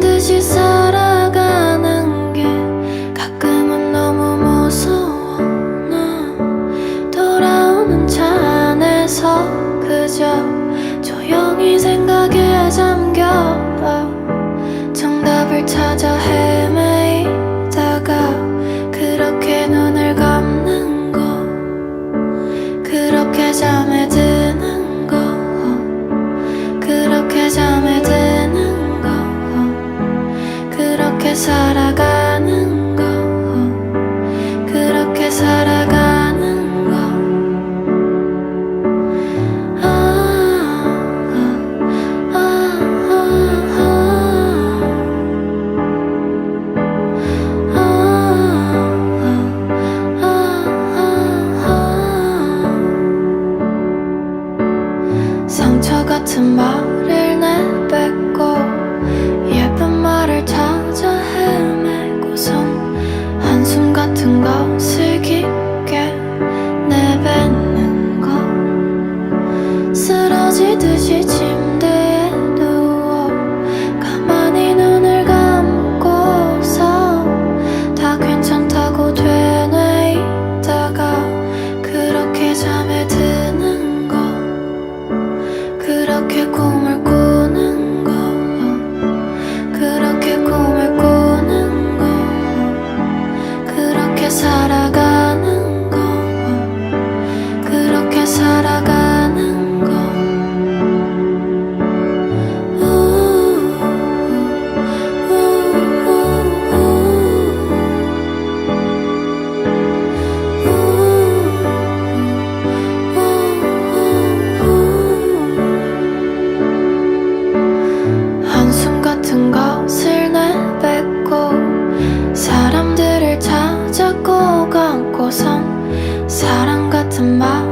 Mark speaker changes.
Speaker 1: 듯이 살아가는 게 가끔은 너무 무서워. 나 돌아오는 차 안에서 그저 조용히 생각에 잠겨. 정답을 찾아 헤 살아가는 거. 그렇게 살아가는 거. 아, 아, 아, 아, 아, 아, 아. 상처 같은 말을 내 같은 것을 깊게 내뱉는 거 쓰러지듯이 침 안고선 사랑 같은 말